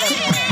Thank you.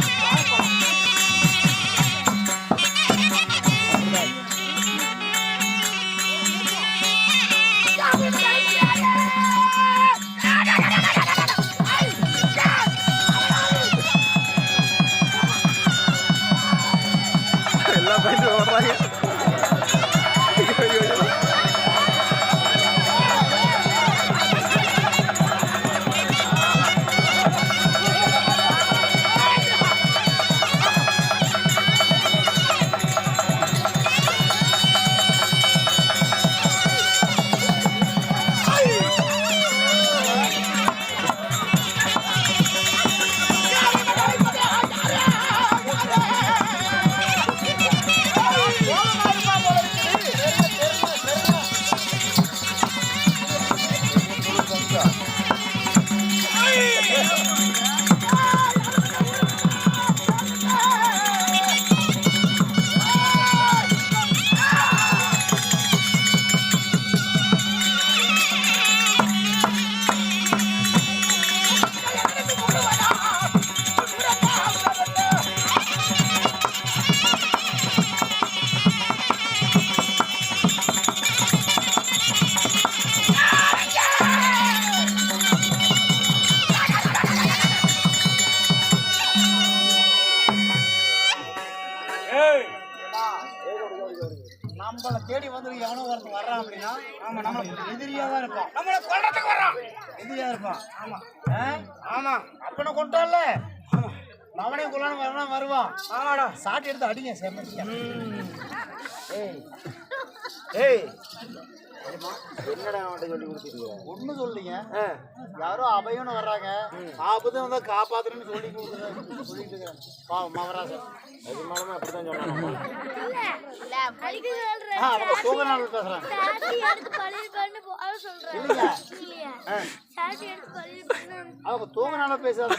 நம்மள தேடி வந்து எவனோ ஒருத்தன் வர்றான் அப்படின்னா ஆமா நம்ம எதிரியா தான் இருப்பான். நம்மளை கொல்றதுக்கு வர்றான். எதிரியா இருப்பான். ஆமா? ஆமா. அப்பனை கொண்டான்ல அவனே கொள்ளான வரலாம் வருவான். ஆமாடா. சாட்டி எடுத்து அடிங்க செம்ம ஏய். என்னடா அவன்கிட்ட சொல்லி கொடுத்துருக்க ஒண்ணும் சொல்லிங்க யாரோ அபயம்னு வர்றாங்க. ஆபத்து வந்தா காப்பாத்துறேன்னு சொல்லி கொடுக்குறேன் சொல்லிட்டு இருக்கிறேன் பாவம் மகராஜன் நிஜமாலுமே அப்படிதான் சொன்னான். இல்ல, படிக்க சொல்றேன். ஆ அவங்க சோகநாள் பேசுறேன். சாட்டி எடுத்து பழைய பண்ணு போ- அவ சொல்றேன். இல்லைங்க. இல்லையா? சாட்டி எடுத்து பழைய பண்ணு. அவங்க தூங்கினால பேசாத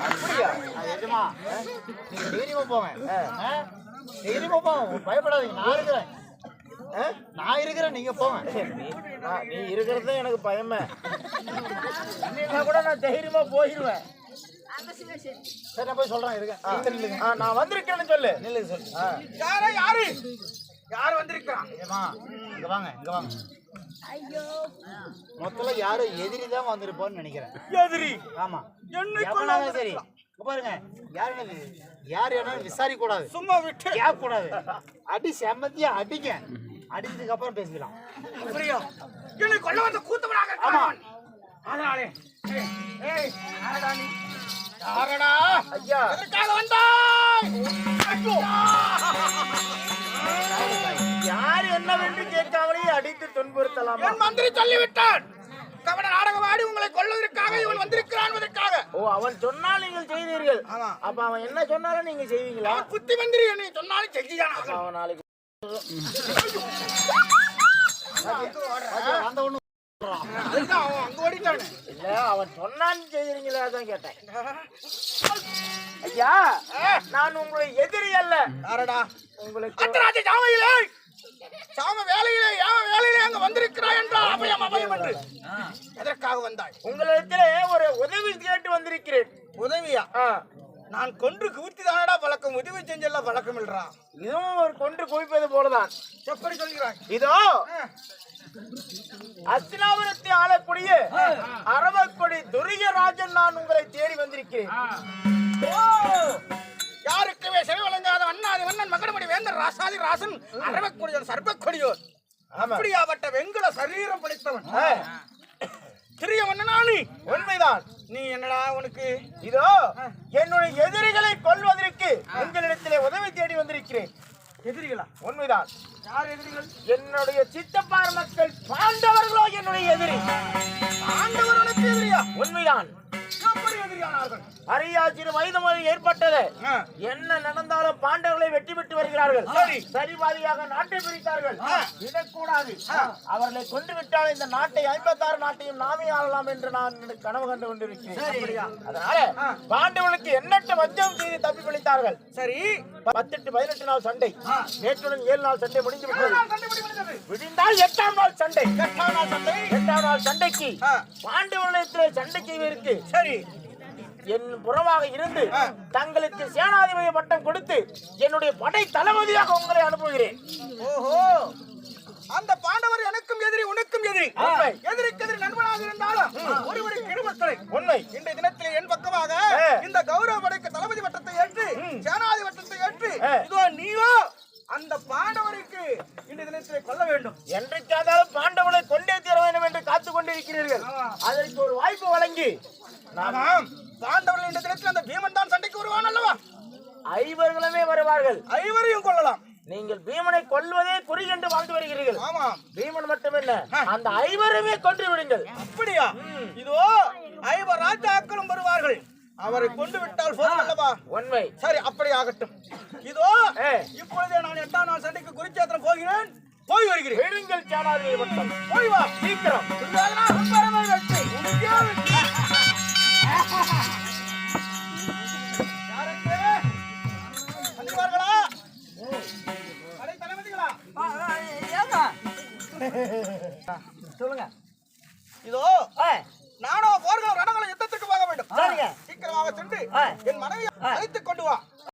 அப்படியா? எஜமா நீங்க தைரியமா? தைரியமா போங்க பயப்படாதீங்க. நான் இருக்கிறேன். ஆ? நான் இருக்கிறேன் நீங்க போங்க. நீ இருக்கிறது எனக்கு பயமே. இல்லைன்னா கூட நான் தைரியமா போயிடுவேன் சரி நான் போய் சொல்றேன் இருக்கேன் நான் வந்திருக்கேன்னு சொல்லு. நில்லுங்க சொல்லு. யாரா யாரு? யாரு வந்திருக்கான் ஏமா இங்க வாங்க இங்க வாங்க. ஐயோ. மொத்தத்துல யாரும் எதிரி தான் வந்திருப்பான்னு நினைக்கிறேன். எதிரி? ஆமா. என்னை சரி. பாருங்க யாரு யார் என்ன விசாரிக்க கூடாது சும்மா விட்டு கேட்க கூடாது அடி செம்மத்தியா அடிங்க அடிச்சதுக்கு அப்புறம் பேசிக்கலாம் அப்படியா என்னை கொல்ல வந்த கூத்தவனாக ஆமா. இருக்கான். அதனாலே ஏய், ஏய், யாரடா நீ? யாரடா? ஐயா எதற்காக வந்தாய்? ஐயோ! யார் என்னவென்று கேட்காமலே அடித்து துன்புறுத்தலாமா என் மந்திரி சொல்லிவிட்டான் கவன நாடகமாடி உங்களை இவன் வந்திருக்கிறான் என்பதற்காக. ஓ அவன் சொன்னால் நீங்கள் செய்தீர்கள். அப்ப அவன் என்ன சொன்னாலும் நீங்க செய்வீங்களா? புத்தி மந்திரி சொன்னாலும் செஞ்சுதான். அவன் நாளைக்கு அந்த ஒண்ணு. இல்ல அவன் சொன்னான்னு செய்யறீங்களா அதான் கேட்டேன். ஐயா நான் உங்களை எதிரி அல்ல. சாமையிலே சாம வேலையிலே யாவ வேலையிலே அங்க வந்திருக்கிறாய் என்றால் அபயம் அபயம் என்று. எதற்காக வந்தாய்? உங்களிடத்திலே ஒரு உதவி கேட்டு வந்திருக்கிறேன். உதவியா? நான் கொன்று குவித்து தானடா பழக்கம்? உதவி செஞ்செல்லாம் பழக்கம் இல்லடா. இதுவும் ஒரு கொன்று குவிப்பது போலதான். எப்படி சொல்கிறாய்? இதோ அஸ்தினாபுரத்தை ஆளக்கூடிய அரவக்கொடி துரியராஜன் நான் உங்களை தேடி வந்திருக்கிறேன். ராசாதி ராசன் அரவக்கொடியோர் சர்வக்கொடியோர் அப்படியாப்பட்ட வெண்கல சரீரம் படைத்தவன். சிறிய மன்னனானி உண்மைதான். நீ என்னடா உனக்கு? இதோ என்னுடைய எதிரிகளை கொல்வதற்கு உங்களிடத்திலே உதவி தேடி வந்திருக்கிறேன். எதிரிகளா? உண்மைதான். யார் எதிரிகள்? என்னுடைய சித்தப்பார் மக்கள் பாண்டவர்களோ என்னுடைய எதிரி. எப்படி எதிரியானார்கள் அரியா சிறு வயது முதல் ஏற்பட்டது. என்ன நடந்தாலும் பாண்டவர்களை வெற்றி பெற்று வருகிறார்கள். சரி. சரிபாதியாக நாட்டை பிரித்தார்கள். விடக்கூடாது. அவர்களை கொண்டு விட்டால் இந்த நாட்டை ஐம்பத்தாறு நாட்டையும் நாமே ஆளலாம் என்று நான் கனவு கண்டு கொண்டிருக்கிறேன். அதனால பாண்டவர்களுக்கு எண்ணற்ற வஞ்சம் செய்து தப்பி பிழைத்தார்கள். சரி. பத்தெட்டு பதினெட்டு நாள் சண்டை. நேற்றுடன் ஏழு நாள் சண்டை முடிந்து விட்டது. விடிந்தால் எட்டாம் நாள் சண்டை. எட்டாம் நாள் சண்டை. எட்டாம் நாள் சண்டைக்கு ஆ. பாண்டவர்களிடத்திலே சண்டை செய்வதற்கு சரி. என் புறமாக இருந்து தங்களுக்கு சேனாதிபதி பட்டம் கொடுத்து என்னுடைய படை தளபதியாக உங்களை அனுப்புகிறேன். ஓஹோ. அந்த பாண்டவர் எனக்கும் எதிரி உனக்கும் எதிரி. எதிரிக்கு எதிரி நண்பனாக இருந்தாலும் ஒருவருக்கு இருமக்களை உண்மை. இன்றைய தினத்தில் என் பக்கமாக. இந்த கௌரவ படைக்கு தளபதி பட்டத்தை ஏற்று சேனாதி பட்டத்தை ஏற்று. இதோ நீயோ அந்த பாண்டவருக்கு இன்றைய தினத்தில் கொல்ல வேண்டும். என்றைக்காவது பாண்டவனை கொண்டே தீர வேண்டும் என்று காத்துக் கொண்டிருக்கிறீர்கள். அதற்கு ஒரு வாய்ப்பு வழங்கி ஆமாம் பாண்டவர்கள் இந்த தினத்தில் அந்த பீமன் தான் சண்டைக்கு வருவான் அல்லவா ஐவர்களுமே வருவார்கள். ஐவரையும் கொள்ளலாம் நீங்கள் பீமனை கொல்வதே குறி என்று வாழ்ந்து வருகிறீர்கள். ஆமாம் பீமன் மட்டுமல்ல அந்த ஐவருமே கொன்று விடுங்கள். அப்படியா? இதோ ஐவர் ராஜாக்களும் வருவார்கள். அவரை கொண்டு விட்டால் போதும் அல்லவா? உண்மை. சரி அப்படி ஆகட்டும். இதோ. இப்பொழுதே நான் எட்டாம் நாள் சண்டைக்கு குருச்சேத்திரம் போகிறேன். போய் வருகிறேன். போய் வா. சீக்கிரம். சொல்லுங்க இதோ ஆ, நானோ போர்கள் ரணங்களை யுத்தத்துக்கு போக வேண்டும் சரிங்க. சீக்கிரமாக சென்று. என் மனைவியை அழைத்துக் கொண்டு வா